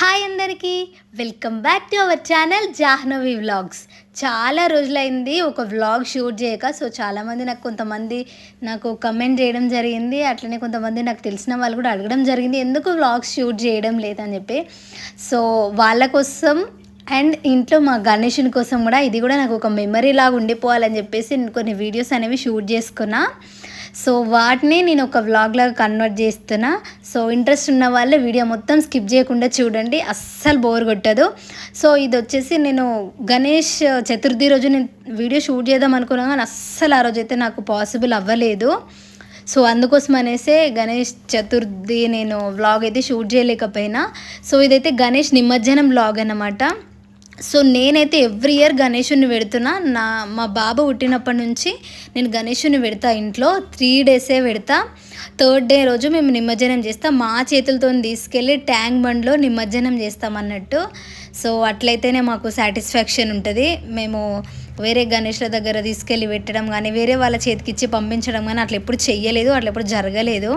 Hi అందరికీ. Welcome back to our channel Jahnavi vlogs. చాలా రోజులైంది ఒక వ్లాగ్ షూట్ చేయక సో చాలామంది నాకు కొంతమంది నాకు కమెంట్ చేయడం జరిగింది. అట్లనే కొంతమంది నాకు తెలిసిన వాళ్ళు కూడా అడగడం జరిగింది ఎందుకు వ్లాగ్స్ షూట్ చేయడం లేదని చెప్పి. సో వాళ్ళ కోసం అండ్ ఇంట్లో మా గణేషుని కోసం కూడా ఇది కూడా నాకు ఒక మెమరీ లాగా ఉండిపోవాలని చెప్పేసి నేను కొన్ని వీడియోస్ అనేవి షూట్ చేసుకున్నా. సో వాటిని నేను ఒక వ్లాగ్లాగా కన్వర్ట్ చేస్తున్నా. సో ఇంట్రెస్ట్ ఉన్న వాళ్ళే వీడియో మొత్తం స్కిప్ చేయకుండా చూడండి. అస్సలు బోర్ కొట్టదు. సో ఇది వచ్చేసి నేను గణేష్ చతుర్థి రోజు నేను వీడియో షూట్ చేద్దాం అనుకున్నాను కానీ అస్సలు ఆ రోజు అయితే నాకు పాసిబుల్ అవ్వలేదు. సో అందుకోసం అనేసే గణేష్ చతుర్థి నేను వ్లాగ్ అయితే షూట్ చేయలేకపోయినా. సో ఇదైతే గణేష్ నిమజ్జనం వ్లాగ్ అన్నమాట. సో నేనైతే ఎవ్రీ ఇయర్ గణేషుని పెడుతున్నా. నా మా బాబు పుట్టినప్పటి నుంచి నేను గణేషుని పెడతా ఇంట్లో. త్రీ డేసే పెడతా. థర్డ్ డే రోజు మేము నిమజ్జనం చేస్తాం. మా చేతులతో తీసుకెళ్ళి ట్యాంక్ బండ్లో నిమజ్జనం చేస్తాం అన్నట్టు. సో అట్లయితేనే మాకు సాటిస్ఫాక్షన్ ఉంటుంది. మేము వేరే గణేష్ల దగ్గర తీసుకెళ్ళి పెట్టడం కానీ వేరే వాళ్ళ చేతికి ఇచ్చి పంపించడం కానీ అట్లా ఎప్పుడు చెయ్యలేదు. అట్లా ఎప్పుడు జరగలేదు.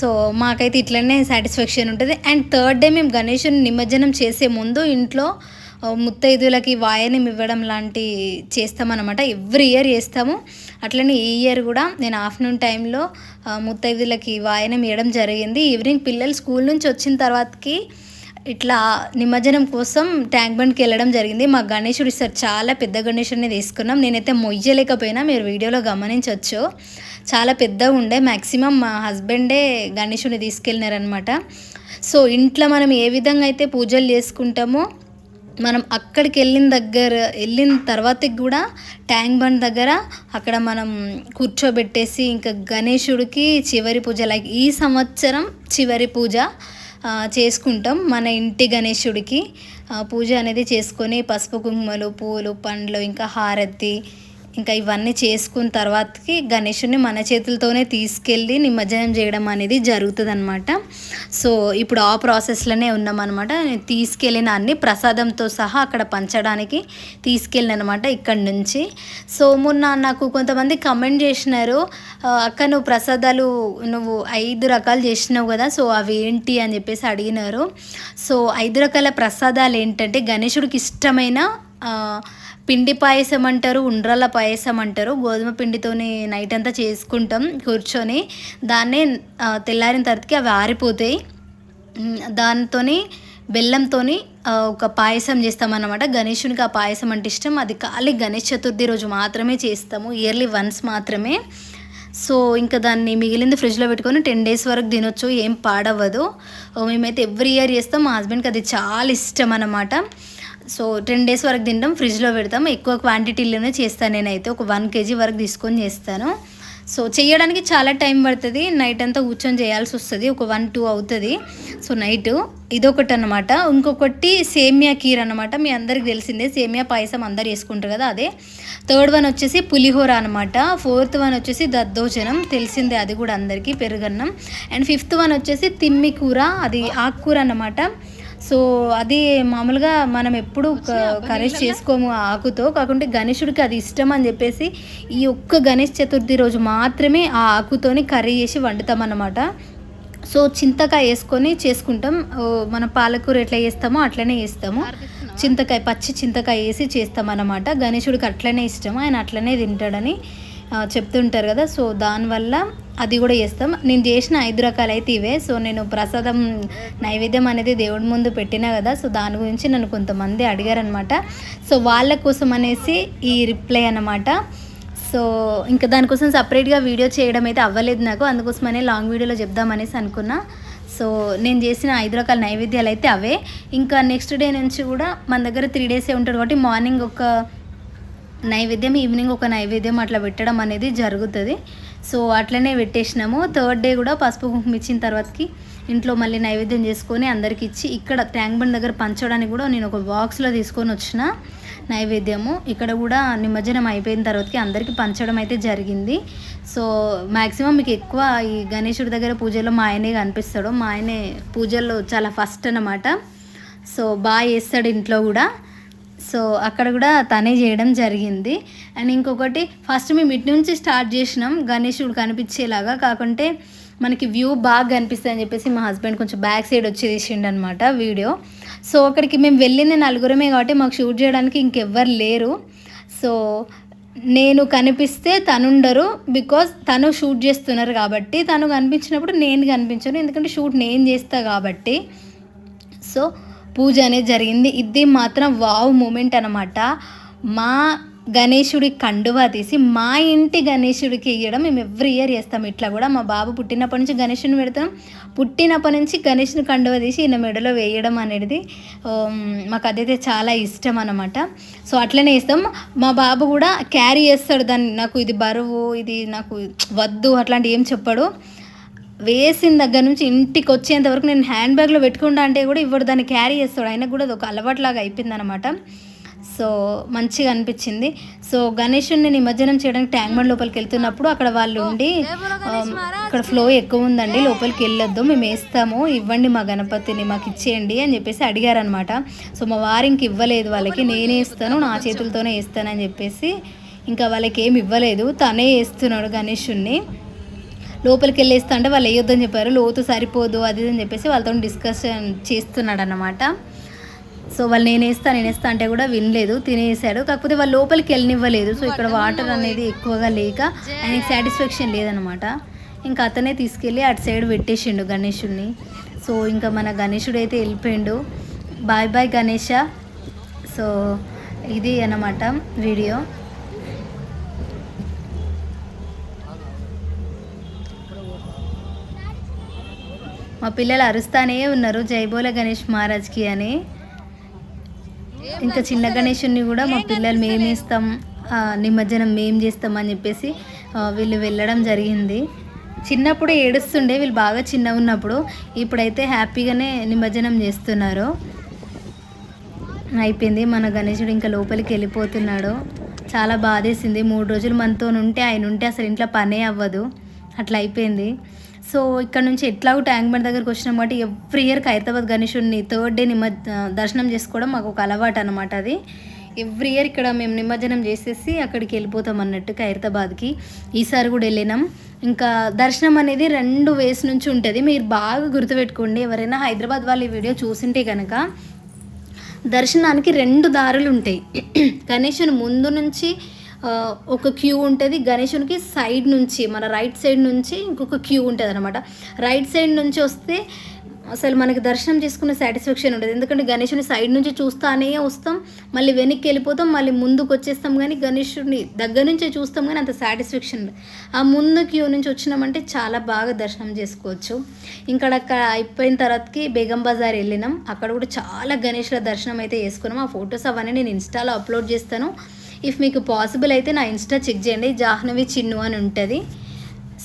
సో మాకైతే ఇట్లనే సాటిస్ఫాక్షన్ ఉంటుంది. అండ్ థర్డ్ డే మేము గణేషుని నిమజ్జనం చేసే ముందు ఇంట్లో ముత్తైదులకి వాయనం ఇవ్వడం లాంటి చేస్తామన్నమాట. ఎవ్రీ ఇయర్ చేస్తాము. అట్లనే ఈ ఇయర్ కూడా నేను ఆఫ్టర్నూన్ టైంలో ముత్తైదులకి వాయనం ఇవ్వడం జరిగింది. ఈవినింగ్ పిల్లలు స్కూల్ నుంచి వచ్చిన తర్వాతకి ఇట్లా నిమజ్జనం కోసం ట్యాంక్ బండ్కి వెళ్ళడం జరిగింది. మా గణేశుడు సార్ చాలా పెద్ద గణేశుడిని తీసుకున్నాం. నేనైతే మొయ్యలేకపోయినా మీరు వీడియోలో గమనించవచ్చు చాలా పెద్దగా ఉండే మ్యాక్సిమం మా హస్బెండే గణేశుడిని తీసుకెళ్ళినారనమాట సో ఇంట్లో మనం ఏ విధంగా అయితే పూజలు చేసుకుంటామో మనం అక్కడికి వెళ్ళిన దగ్గర వెళ్ళిన తర్వాతకి కూడా ట్యాంక్ బండ్ దగ్గర అక్కడ మనం కూర్చోబెట్టేసి ఇంకా గణేశుడికి చివరి పూజ లైక్ ఈ సంవత్సరం చివరి పూజ చేసుకుంటాం. మన ఇంటి గణేశుడికి పూజ అనేది చేసుకొని పసుపు కుంకుమలు పూలు పండ్లు ఇంకా హారతి ఇంకా ఇవన్నీ చేసుకున్న తర్వాతకి గణేషుని మన చేతులతోనే తీసుకెళ్ళి నిమజ్జనం చేయడం అనేది జరుగుతుంది అనమాట సో ఇప్పుడు ఆ ప్రాసెస్లోనే ఉన్నామన్నమాట. నేను తీసుకెళ్ళిన అన్ని ప్రసాదంతో సహా అక్కడ పంచడానికి తీసుకెళ్ళిన అనమాట ఇక్కడి నుంచి. సో మొన్న నాకు కొంతమంది కమెంట్ చేసినారు అక్క నువ్వు ప్రసాదాలు నువ్వు ఐదు రకాలు చేసినావు కదా సో అవి ఏంటి? అని చెప్పేసి అడిగినారు. సో ఐదు రకాల ప్రసాదాలు ఏంటంటే గణేషుడికి ఇష్టమైన పిండి పాయసం అంటారు ఉండ్రాల పాయసం అంటారు. గోధుమ పిండితోని నైట్ అంతా చేసుకుంటాం కూర్చొని. దాన్నే తెల్లారిన తర్వాతకి అవి ఆరిపోతాయి. దాంతో బెల్లంతో ఒక పాయసం చేస్తామన్నమాట. గణేషునికి ఆ పాయసం అంటే ఇష్టం. అది ఖాళీ గణేష్ చతుర్థి రోజు మాత్రమే చేస్తాము. ఇయర్లీ వన్స్ మాత్రమే. సో ఇంకా దాన్ని మిగిలింది ఫ్రిడ్జ్లో పెట్టుకొని టెన్ డేస్ వరకు తినొచ్చు. ఏం పాడవ్వదు. మేమైతే ఎవ్రీ ఇయర్ చేస్తాం. మా హస్బెండ్కి అది చాలా ఇష్టం అన్నమాట. సో టెన్ డేస్ వరకు తింటాం ఫ్రిడ్జ్లో పెడతాం. ఎక్కువ క్వాంటిటీలోనే చేస్తాను నేనైతే. ఒక వన్ కేజీ వరకు తీసుకొని చేస్తాను. సో చేయడానికి చాలా టైం పడుతుంది. నైట్ అంతా కూర్చొని చేయాల్సి వస్తుంది. ఒక వన్ టూ అవుతుంది. సో నైట్ ఇదొకటి అనమాట ఇంకొకటి సేమియా కీర్ అనమాట మీ అందరికి తెలిసిందే. సేమియా పాయసం అందరు చేసుకుంటారు కదా అదే. థర్డ్ వన్ వచ్చేసి పులిహోర అనమాట ఫోర్త్ వన్ వచ్చేసి దద్దోజనం. తెలిసిందే అది కూడా అందరికీ పెరుగన్నం. అండ్ ఫిఫ్త్ వన్ వచ్చేసి తిమ్మి కూర అది ఆకుకూర అనమాట సో అది మామూలుగా మనం ఎప్పుడు కర్రీస్ చేసుకోము ఆకుతో. కాకుంటే గణేశుడికి అది ఇష్టం అని చెప్పేసి ఈ ఒక్క గణేష్ చతుర్థి రోజు మాత్రమే ఆ ఆకుతోని కర్రీ చేసి వండుతామన్నమాట. సో చింతకాయ వేసుకొని చేసుకుంటాం. మన పాలకూర ఎట్లా చేస్తామో అట్లనే చేస్తాము. చింతకాయ పచ్చి చింతకాయ వేసి చేస్తామన్నమాట. గణేశుడికి అట్లనే ఇష్టం. ఆయన అట్లనే తింటాడని చెప్తుంటారు కదా. సో దానివల్ల అది కూడా చేస్తాం. నేను చేసిన ఐదు రకాలు అయితే ఇవే. సో నేను ప్రసాదం నైవేద్యం అనేది దేవుడి ముందు పెట్టినా కదా సో దాని గురించి నన్ను కొంతమంది అడిగారనమాట సో వాళ్ళ కోసం అనేసి ఈ రిప్లై అన్నమాట. సో ఇంకా దానికోసం సపరేట్గా వీడియో చేయడం అయితే అవ్వలేదు నాకు. అందుకోసమనే లాంగ్ వీడియోలో చెప్దామనేసి అనుకున్నా. సో నేను చేసిన ఐదు రకాల నైవేద్యాలు అయితే అవే. ఇంకా నెక్స్ట్ డే నుంచి కూడా మన దగ్గర త్రీ డేసే ఉంటాడు కాబట్టి మార్నింగ్ ఒక నైవేద్యం ఈవినింగ్ ఒక నైవేద్యం అట్లా పెట్టడం అనేది జరుగుతుంది. సో అట్లనే పెట్టేసినాము. థర్డ్ డే కూడా పసుపు కుంకుమ ఇచ్చిన తర్వాతకి ఇంట్లో మళ్ళీ నైవేద్యం చేసుకొని అందరికి ఇచ్చి ఇక్కడ ట్యాంక్ బండ్ దగ్గర పంచడానికి కూడా నేను ఒక బాక్స్లో తీసుకొని వచ్చిన నైవేద్యము. ఇక్కడ కూడా నిమజ్జనం అయిపోయిన తర్వాతకి అందరికీ పంచడం అయితే జరిగింది. సో మ్యాక్సిమం మీకు ఎక్కువ ఈ గణేశుడి దగ్గర పూజలో మా ఆయనే కనిపిస్తాడు. మా ఆయనే పూజల్లో చాలా ఫస్ట్ అన్నమాట. సో బాగా చేస్తాడు ఇంట్లో కూడా. సో అక్కడ కూడా తనే చేయడం జరిగింది. అండ్ ఇంకొకటి ఫస్ట్ మేము ఇటు నుంచి స్టార్ట్ చేసినాం. గణేశుడు కనిపించేలాగా కాకుంటే మనకి వ్యూ బాగా కనిపిస్తుంది అని చెప్పేసి మా హస్బెండ్ కొంచెం బ్యాక్ సైడ్ వచ్చి తీసిండు అనమాట వీడియో. సో అక్కడికి మేము వెళ్ళింది నలుగురమే కాబట్టి మాకు షూట్ చేయడానికి ఇంకెవ్వరు లేరు. సో నేను కనిపిస్తే తనుండరు బికాజ్ తను షూట్ చేస్తున్నారు కాబట్టి తను కనిపించినప్పుడు నేను కనిపించను. ఎందుకంటే షూట్ నేను చేస్తా కాబట్టి. సో పూజ అనేది జరిగింది. ఇది మాత్రం వావ్ మూమెంట్ అనమాట మా గణేశుడి కండువా తీసి మా ఇంటి గణేశుడికి ఇవ్వడం మేము ఎవ్రీ ఇయర్ చేస్తాం. ఇట్లా కూడా మా బాబు పుట్టినప్పటి నుంచి గణేశుని పెడతాం. పుట్టినప్పటి నుంచి గణేశుని కండువా తీసి ఈయన మెడలో వేయడం అనేది మాకు అదైతే చాలా ఇష్టం అనమాట సో అట్లనే ఇస్తాం మా బాబు కూడా క్యారీ చేస్తాడు దాన్ని. నాకు ఇది బరువు ఇది నాకు వద్దు అట్లాంటి ఏం చెప్పాడు. వేసిన దగ్గర నుంచి ఇంటికి వచ్చేంత వరకు నేను హ్యాండ్ బ్యాగ్లో పెట్టుకుంటా అంటే కూడా ఇవ్వడు దాన్ని క్యారీ చేస్తాడు. అయినా కూడా అది ఒక అలవాట్లాగా అయిపోయిందనమాట సో మంచిగా అనిపించింది. సో గణేషుని నిమజ్జనం చేయడానికి ట్యాంక్ బండ్ లోపలికి వెళ్తున్నప్పుడు అక్కడ వాళ్ళు ఉండి అక్కడ ఇక్కడ ఫ్లో ఎక్కువ ఉందండి లోపలికి వెళ్ళొద్దు మేము వేస్తాము ఇవ్వండి మా గణపతిని మాకు ఇచ్చేయండి అని చెప్పేసి అడిగారనమాట సో మా వారు ఇంక ఇవ్వలేదు వాళ్ళకి నేనే ఇస్తాను నా చేతులతోనే వేస్తానని చెప్పేసి ఇంకా వాళ్ళకి ఏమి ఇవ్వలేదు. తనే వేస్తున్నాడు గణేషుణ్ణి. లోపలికి వెళ్ళేస్తా అంటే వాళ్ళు వేయొద్దని చెప్పారు లోతు సరిపోదు అది అని చెప్పేసి వాళ్ళతో డిస్కషన్ చేస్తున్నాడు అనమాట సో వాళ్ళు నేనేస్తా నేనేస్తా అంటే కూడా వినలేదు తినేసాడు. కాకపోతే వాళ్ళు లోపలికి వెళ్ళనివ్వలేదు. సో ఇక్కడ వాటర్ అనేది ఎక్కువగా లేక ఆయనకి సాటిస్ఫాక్షన్ లేదనమాట ఇంకా అతనే తీసుకెళ్ళి అటు సైడ్ పెట్టేసిండు గణేషుడిని సో ఇంకా మన గణేషుడు అయితే వెళ్ళిపోయిండు. Bye bye Ganesha. సో ఇది అన్నమాట వీడియో మా పిల్లలు అరుస్తానే ఉన్నారు. జైబోల గణేష్ మహారాజ్కి అని. ఇంకా చిన్న గణేషుని కూడా మా పిల్లలు మేము ఇస్తాం నిమజ్జనం మేము చేస్తాం అని చెప్పేసి వీళ్ళు వెళ్ళడం జరిగింది. చిన్నప్పుడు ఏడుస్తుండే వీళ్ళు బాగా చిన్న ఉన్నప్పుడు. ఇప్పుడైతే హ్యాపీగానే నిమజ్జనం చేస్తున్నారు. అయిపోయింది. మన గణేశుడు ఇంకా లోపలికి వెళ్ళిపోతున్నాడు. చాలా బాధేసింది. మూడు రోజులు మనతో ఉంటే ఆయన ఉంటే అసలు ఇంట్లో పనే అవ్వదు. అట్లా అయిపోయింది. సో ఇక్కడ నుంచి ఎట్లాగో ట్యాంక్ బండ్ దగ్గరకు వచ్చినాం ఎవ్రీ ఇయర్ హైదరాబాద్ గణేషుడిని థర్డ్ డే నిమ దర్శనం చేసుకోవడం మాకు ఒక అలవాటు అనమాట అది. ఎవ్రీ ఇయర్ ఇక్కడ మేము నిమజ్జనం చేసేసి అక్కడికి వెళ్ళిపోతాం అన్నట్టు ఖైరతాబాద్కి. ఈసారి కూడా వెళ్ళినాం. ఇంకా దర్శనం అనేది రెండు వేస్ నుంచి ఉంటుంది. మీరు బాగా గుర్తుపెట్టుకోండి. ఎవరైనా హైదరాబాద్ వాళ్ళు ఈ వీడియో చూసింటే కనుక దర్శనానికి రెండు దారులు ఉంటాయి. గణేషుని ముందు నుంచి ఒక క్యూ ఉంటుంది గణేశునికి సైడ్ నుంచి మన రైట్ సైడ్ నుంచి ఇంకొక క్యూ ఉంటుంది అనమాట రైట్ సైడ్ నుంచి వస్తే అసలు మనకి దర్శనం చేసుకునే సాటిస్ఫాక్షన్ ఉంటుంది ఎందుకంటే గణేశుని సైడ్ నుంచి చూస్తానే వస్తాం మళ్ళీ వెనక్కి వెళ్ళిపోతాం మళ్ళీ ముందుకు వచ్చేస్తాం కానీ గణేశుడిని దగ్గర నుంచే చూస్తాం కానీ అంత సాటిస్ఫాక్షన్ ఆ ముందు క్యూ నుంచి వచ్చినామంటే చాలా బాగా దర్శనం చేసుకోవచ్చు. ఇంకా అక్కడ అయిపోయిన తర్వాతకి బేగం బజార్ వెళ్ళినాం. అక్కడ కూడా చాలా గణేషుల దర్శనం అయితే చేసుకున్నాం. ఆ ఫొటోస్ అవన్నీ నేను ఇన్స్టాలో అప్లోడ్ చేస్తాను. ఇఫ్ మీకు పాసిబుల్ అయితే నా ఇన్స్టా చెక్ చేయండి. జాహ్నవి చిన్ను అని ఉంటుంది.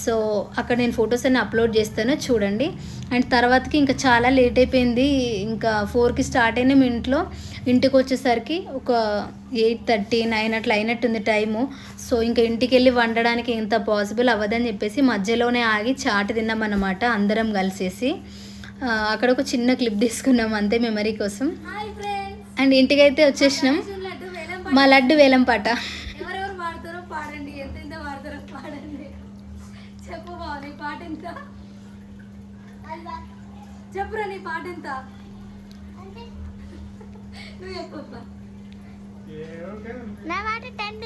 సో అక్కడ నేను ఫొటోస్ అన్ని అప్లోడ్ చేస్తాను. చూడండి. అండ్ తర్వాతకి ఇంకా చాలా లేట్ అయిపోయింది. ఇంకా ఫోర్కి స్టార్ట్ అయిన మీ ఇంట్లో ఇంటికి వచ్చేసరికి ఒక ఎయిట్ థర్టీ నైన్ అట్లా అయినట్టుంది టైము సో ఇంకా ఇంటికి వెళ్ళి వండడానికి ఇంత పాసిబుల్ అవ్వదని చెప్పేసి మధ్యలోనే ఆగి చాట్ తిన్నాం అన్నమాట. అందరం కలిసేసి. అక్కడ ఒక చిన్న క్లిప్ తీసుకున్నాం అంతే మెమరీ కోసం. అండ్ ఇంటికైతే వచ్చేసినాం. మా లడ్డు వేలం పాట. ఎవరెవరు పాడతారో పాడండి. ఎంత ఎంత పాడతారో పాడండి. చెప్పు బావ నీ పాట ఎంత? చెప్పురా నీ పాట ఎంత? నువ్వు చెప్పు అబ్బా. నా మాట టెన్.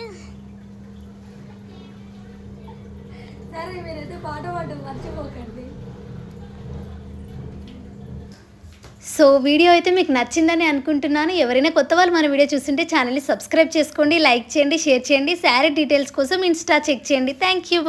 సరే మీరైతే పాట పాడడం మర్చిపోకండి. సో వీడియో అయితే మీకు నచ్చిందని అనుకుంటున్నాను. ఎవరైనా కొత్త వాళ్ళు మన వీడియో చూస్తుంటే ఛానల్ని సబ్స్క్రైబ్ చేసుకోండి లైక్ చేయండి షేర్ చేయండి. శారీ డీటెయిల్స్ కోసం ఇన్స్టా చెక్ చేయండి. Thank you.